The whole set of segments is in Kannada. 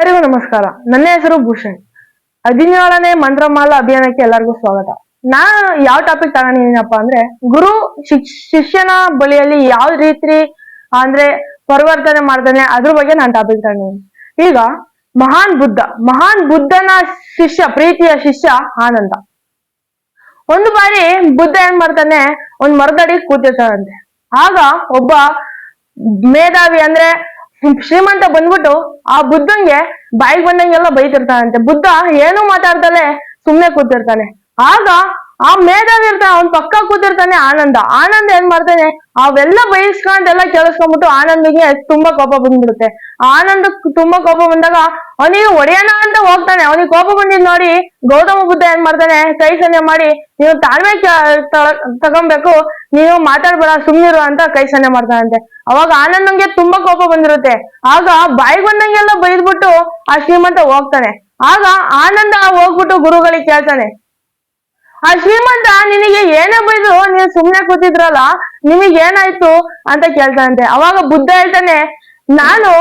ಎಲ್ಲರಿಗೂ ನಮಸ್ಕಾರ. ನನ್ನ ಹೆಸರು ಭೂಷಣ್. ಹದಿನೇಳನೇ ಮಂತ್ರಮಾಲ ಅಭಿಯಾನಕ್ಕೆ ಎಲ್ಲರಿಗೂ ಸ್ವಾಗತ. ನಾ ಯಾವ ಟಾಪಿಕ್ ತಗೊಂಡಿದ್ದೀನಪ್ಪ ಅಂದ್ರೆ, ಗುರು ಶಿಷ್ಯನ ಬಳಿಯಲ್ಲಿ ಯಾವ ರೀತಿ, ಅಂದ್ರೆ ಪರಿವರ್ತನೆ ಮಾಡ್ತಾನೆ, ಅದ್ರ ಬಗ್ಗೆ ನಾನು ಟಾಪಿಕ್ ತಗೊಂಡಿದ್ದೀನಿ. ಈಗ, ಮಹಾನ್ ಬುದ್ಧ, ಮಹಾನ್ ಬುದ್ಧನ ಶಿಷ್ಯ, ಪ್ರೀತಿಯ ಶಿಷ್ಯ ಆನಂದ. ಒಂದು ಬಾರಿ ಬುದ್ಧ ಏನ್ ಮಾಡ್ತಾನೆ, ಒಂದ್ ಮರದಡಿ ಕೂತಿರ್ತಾನಂತೆ. ಆಗ ಒಬ್ಬ ಮೇಧಾವಿ ಅಂದ್ರೆ ಶ್ರೀಮಂತ ಬಂದ್ಬಿಟ್ಟು ಆ ಬುದ್ಧಂಗೆ ಬಾಯಿಗೆ ಬಂದಂಗೆಲ್ಲ ಬೈತಿರ್ತಾನಂತೆ. ಬುದ್ಧ ಏನು ಮಾತಾಡ್ದಲೆ ಸುಮ್ನೆ ಕೂತಿರ್ತಾನೆ. ಆಗ ಆ ಮೇಧಾವಿ ಇರ್ತಾನೆ ಅವ್ನ್ ಪಕ್ಕ ಕೂತಿರ್ತಾನೆ ಆನಂದ. ಆನಂದ ಏನ್ ಮಾಡ್ತಾನೆ? ಅವೆಲ್ಲ ಬೈಸ್ಕೊಂಡೆಲ್ಲ ಕೇಳಿಸ್ಕೊಂಡ್ಬಿಟ್ಟು ಆನಂದಿಗೆ ತುಂಬಾ ಕೋಪ ಬಂದ್ಬಿಡುತ್ತೆ. ಆನಂದ್ ತುಂಬಾ ಕೋಪ ಬಂದಾಗ ಅವನಿಗೆ ಹೊಡೆಯೋಣ ಅಂತ ಹೋಗ್ತಾನೆ. ಅವನಿಗೆ ಕೋಪ ಬಂದಿದ್ ನೋಡಿ ಗೌತಮ ಬುದ್ಧ ಏನ್ ಮಾಡ್ತಾನೆ? ಕೈ ಮಾಡಿ, ನೀವು ತಾಳ್ಮೆ ತಗೊಬೇಕು ನೀನು ತಗೊಂಬೇಕು. ನೀವು ಮಾತಾಡ್ಬೇಡ, ಸುಮ್ನಿರು ಅಂತ ಕೈ ಸನ್ನೆ ಮಾಡ್ತಾನಂತೆ. ಅವಾಗ ಆನಂದಂಗೆ ತುಂಬಾ ಕೋಪ ಬಂದಿರುತ್ತೆ. ಆಗ ಬಾಯಿ ಬಂದಂಗೆಲ್ಲ ಬೈದ್ಬಿಟ್ಟು ಆ ಶ್ರೀಮಂತ ಹೋಗ್ತಾನೆ. ಆಗ ಆನಂದ ಹೋಗ್ಬಿಟ್ಟು ಗುರುಗಳಿಗೆ ಕೇಳ್ತಾನೆ ಆ ಶ್ರೀಮಂತ ನಿನಗೆ ಏನೇ ಬೈದ್ರು ನೀನ್ ಸುಮ್ನೆ ಕೂತಿದ್ರಲ್ಲ ನಿಮಗೆ ಏನಾಯ್ತು ಅಂತ ಕೇಳ್ತಾನಂತೆ. ಅವಾಗ ಬುದ್ಧ ಹೇಳ್ತಾನೆ, ನಾನು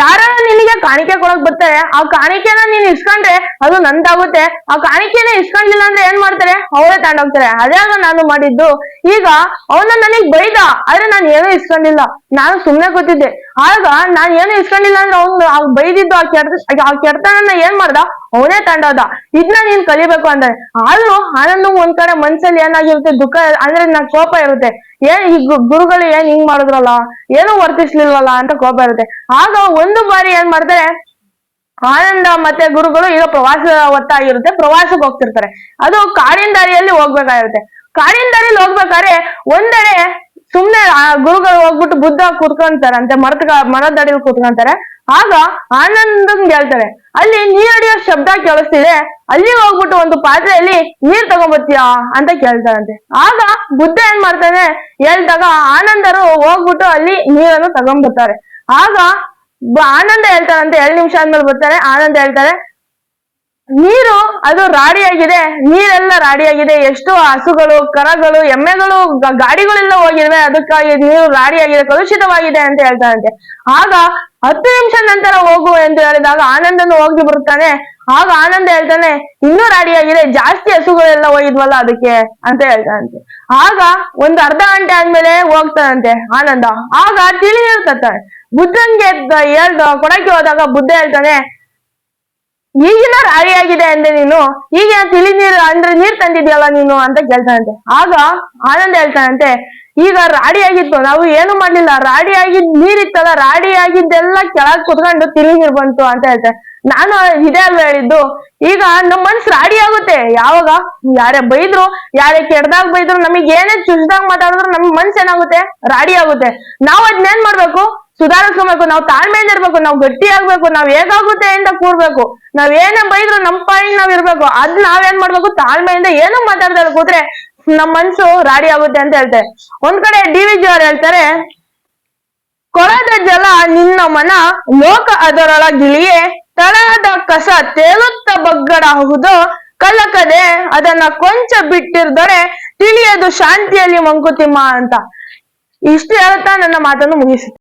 ಯಾರ ನಿನಗೆ ಕಾಣಿಕೆ ಕೊಡಕ್ ಬರ್ತಾರೆ ಆ ಕಾಣಿಕೆನ ನೀನ್ ಇಸ್ಕೊಂಡ್ರೆ ಅದು ನಂದಾಗುತ್ತೆ. ಆ ಕಾಣಿಕೆನ ಇಸ್ಕೊಂಡಿಲ್ಲ ಅಂದ್ರೆ ಏನ್ ಮಾಡ್ತಾರೆ? ಅವರೇ ತಗೊಂಡೋಗ್ತಾರೆ ಅದೇ ಆಗ ನಾನು ಮಾಡಿದ್ದು. ಈಗ ಅವನ ನನಗ್ ಬೈದ, ಆದ್ರೆ ನಾನು ಏನೂ ಇಸ್ಕೊಂಡಿಲ್ಲ. ನಾನು ಸುಮ್ನೆ ಕೂತಿದ್ದೆ. ಆಗ ನಾನ್ ಏನು ಇಸ್ಕೊಂಡಿಲ್ಲ ಅಂದ್ರೆ ಅವ್ನು ಬೈದಿದ್ದು ಆ ಕೆಟ್ಟ ಆ ಕೆಟ್ಟತನ ಏನ್ ಮಾಡ್ದ? ಅವನೇ ತಂಡೋದ ಇದನ್ನ ನೀನ್ ಕಲಿಬೇಕು ಅಂದ್ರೆ. ಆದ್ರೂ ಆನಂದು ಒಂದ್ ಕಡೆ ಮನ್ಸಲ್ಲಿ ಏನಾಗಿರುತ್ತೆ ದುಃಖ ಅಂದ್ರೆ ನನ್ ಕೋಪ ಇರುತ್ತೆ. ಏನ್ ಈ ಗುರುಗಳು ಏನ್ ಹಿಂಗ್ ಮಾಡಿದ್ರಲ್ಲ? ಏನು ವರ್ತಿಸ್ಲಿಲ್ವಲ್ಲ ಅಂತ ಕೋಪ ಇರುತ್ತೆ. ಆಗ ಒಂದು ಬಾರಿ ಏನ್ ಮಾಡ್ತಾರೆ? ಆನಂದ ಮತ್ತೆ ಗುರುಗಳು ಈಗ ಪ್ರವಾಸ ಒತ್ತಾಗಿರುತ್ತೆ ಪ್ರವಾಸಕ್ಕೆ ಹೋಗ್ತಿರ್ತಾರೆ. ಅದು ಕಾಡಿನ ದಾರಿಯಲ್ಲಿ ಹೋಗ್ಬೇಕಾಗಿರುತ್ತೆ ಕಾಡಿನ ದಾರಿಯಲ್ಲಿ ಹೋಗ್ಬೇಕಾದ್ರೆ ಒಂದೆಡೆ ಸುಮ್ನೆ ಗುರುಗಳು ಹೋಗ್ಬಿಟ್ಟು ಬುದ್ಧ ಕೂತ್ಕೊಂತಾರಂತೆ ಮರದ ಮರದಡಿಯಲ್ಲಿ ಕೂತ್ಕೊಂತಾರೆ. ಆಗ ಆನಂದಂಗ್ ಹೇಳ್ತಾರೆ ಅಲ್ಲಿ ನೀರ್ ಅಡಿಯೋ ಶಬ್ದ ಕೇಳಿಸ್ತಿದೆ, ಅಲ್ಲಿ ಹೋಗ್ಬಿಟ್ಟು ಒಂದು ಪಾತ್ರೆಯಲ್ಲಿ ನೀರ್ ತಗೊಂಬರ್ತೀಯಾ ಅಂತ ಕೇಳ್ತಾರಂತೆ. ಆಗ ಬುದ್ಧ ಏನ್ ಮಾಡ್ತಾನೆ, ಹೇಳ್ದಾಗ ಆನಂದರು ಹೋಗ್ಬಿಟ್ಟು ಅಲ್ಲಿ ನೀರನ್ನು ತಗೊಂಡ್ಬರ್ತಾರೆ ಆಗ ಆನಂದ ಹೇಳ್ತಾರಂತೆ, ಎರಡು ನಿಮಿಷ ಆದ್ಮೇಲೆ ಬರ್ತಾರೆ, ಆನಂದ ಹೇಳ್ತಾರೆ ನೀರು ಅದು ರಾಡಿಯಾಗಿದೆ, ನೀರೆಲ್ಲ ರಾಡಿಯಾಗಿದೆ. ಎಷ್ಟು ಹಸುಗಳು, ಕರಗಳು, ಎಮ್ಮೆಗಳು ಗಾಡಿಗಳೆಲ್ಲ ಹೋಗಿದ್ವೆ ಅದಕ್ಕಾಗಿ ನೀರು ರಾಡಿಯಾಗಿದೆ, ಕಲುಷಿತವಾಗಿದೆ ಅಂತ ಹೇಳ್ತಾರಂತೆ ಆಗ ಹತ್ತು ನಿಮಿಷ ನಂತರ ಹೋಗು ಎಂದು ಹೇಳಿದಾಗ ಆನಂದನು ಹೋಗಿ ಬರುತ್ತಾನೆ. ಆಗ ಆನಂದ ಹೇಳ್ತಾನೆ, ಇನ್ನೂ ರಾಡಿಯಾಗಿದೆ, ಜಾಸ್ತಿ ಹಸುಗಳೆಲ್ಲ ಹೋಗಿದ್ವಲ್ಲ ಅದಕ್ಕೆ, ಅಂತ ಹೇಳ್ತಾನಂತೆ ಆಗ ಒಂದು ಅರ್ಧ ಗಂಟೆ ಆದ್ಮೇಲೆ ಹೋಗ್ತಾನಂತೆ ಆನಂದ. ಆಗ ತಿಳಿ ಹೇಳ್ತಾನೆ ಬುದ್ಧಂಗೆ ಹೇಳ್ದ ಕೊಡಕ್ಕೆ ಹೋದಾಗ ಬುದ್ಧ ಹೇಳ್ತಾನೆ ಆಗಿದೆ ಅಂದೆ ನೀನು? ಈಗ ತಿಳಿ ನೀರು ಅಂದ್ರೆ ನೀರ್ ತಂದಿದ್ಯಲ್ಲ ನೀನು ಅಂತ ಕೇಳ್ತಾನಂತೆ. ಆಗ ಆನಂದ್ ಹೇಳ್ತಾನಂತೆ, ಈಗ ರಾಡಿ ಆಗಿತ್ತು ನಾವು ಏನು ಮಾಡ್ಲಿಲ್ಲ. ರಾಡಿ ಆಗಿದ್ ನೀರಿತ್ತಲ್ಲ, ರಾಡಿ ಆಗಿದ್ದೆಲ್ಲ ಕೆಳಗ್ ಕುತ್ಕೊಂಡು ತಿಳಿ ನೀರ್ ಬಂತು ಅಂತ ಹೇಳ್ತಾರೆ ನಾನು ಇದೇ ಅಲ್ವಾ ಹೇಳಿದ್ದು? ಈಗ ನಮ್ ಮನ್ಸ್ ರಾಡಿ ಆಗುತ್ತೆ. ಯಾವಾಗ? ಯಾರೇ ಬೈದ್ರು, ಯಾರೇ ಕೆಡ್ದಾಗ ಬೈದ್ರು ನಮಗೆ ಏನೇ ಚುಚ್ದಾಗ ಮಾತಾಡಿದ್ರು ನಮ್ ಮನ್ಸ್ ಏನಾಗುತ್ತೆ? ರಾಡಿ ಆಗುತ್ತೆ. ನಾವು ಅದ್ನೇನ್ ಮಾಡ್ಬೇಕು? ಸುಧಾರಿಸ್ಕೊಬೇಕು ನಾವು ತಾಳ್ಮೆಯಿಂದ ಇರ್ಬೇಕು ನಾವು ಗಟ್ಟಿ ಆಗ್ಬೇಕು ನಾವ್ ಹೇಗಾಗುತ್ತೆ ಅಂತ ಕೂರ್ಬೇಕು. ನಾವ್ ಏನೇ ಬೈದ್ರು ನಮ್ ಪಾಯಿಂಟ್ ನಾವ್ ಇರ್ಬೇಕು. ಅದ್ ನಾವೇನ್ ಮಾಡ್ಬೇಕು? ತಾಳ್ಮೆಯಿಂದ ಏನು ಮಾತಾಡ್ತಾರೆ ಕೂತ್ರೆ ನಮ್ ಮನ್ಸು ರಾಡಿ ಆಗುತ್ತೆ ಅಂತ ಹೇಳ್ತಾರೆ. ಒಂದ್ ಕಡೆ ಡಿ ವಿ ಜಿ ಅವ್ರು ಹೇಳ್ತಾರೆ, ಕೊಳದ ಜಲ ನಿನ್ನ ಮನ, ಲೋಕ ಅದರೊಳಗಿಳಿಯೇ ತಳದ ಕಸ ತೇಲುತ್ತ ಬಗ್ಗಡಹುದು, ಕಲಕದೆ ಅದನ್ನ ಕೊಂಚ ಬಿಟ್ಟಿರ್ದರೆ, ತಿಳಿಯದು ಶಾಂತಿಯಲ್ಲಿ ಮಂಕುತಿಮ್ಮ ಅಂತ. ಇಷ್ಟು ಹೇಳ್ತಾ ನನ್ನ ಮಾತನ್ನು ಮುಗಿಸುತ್ತೆ.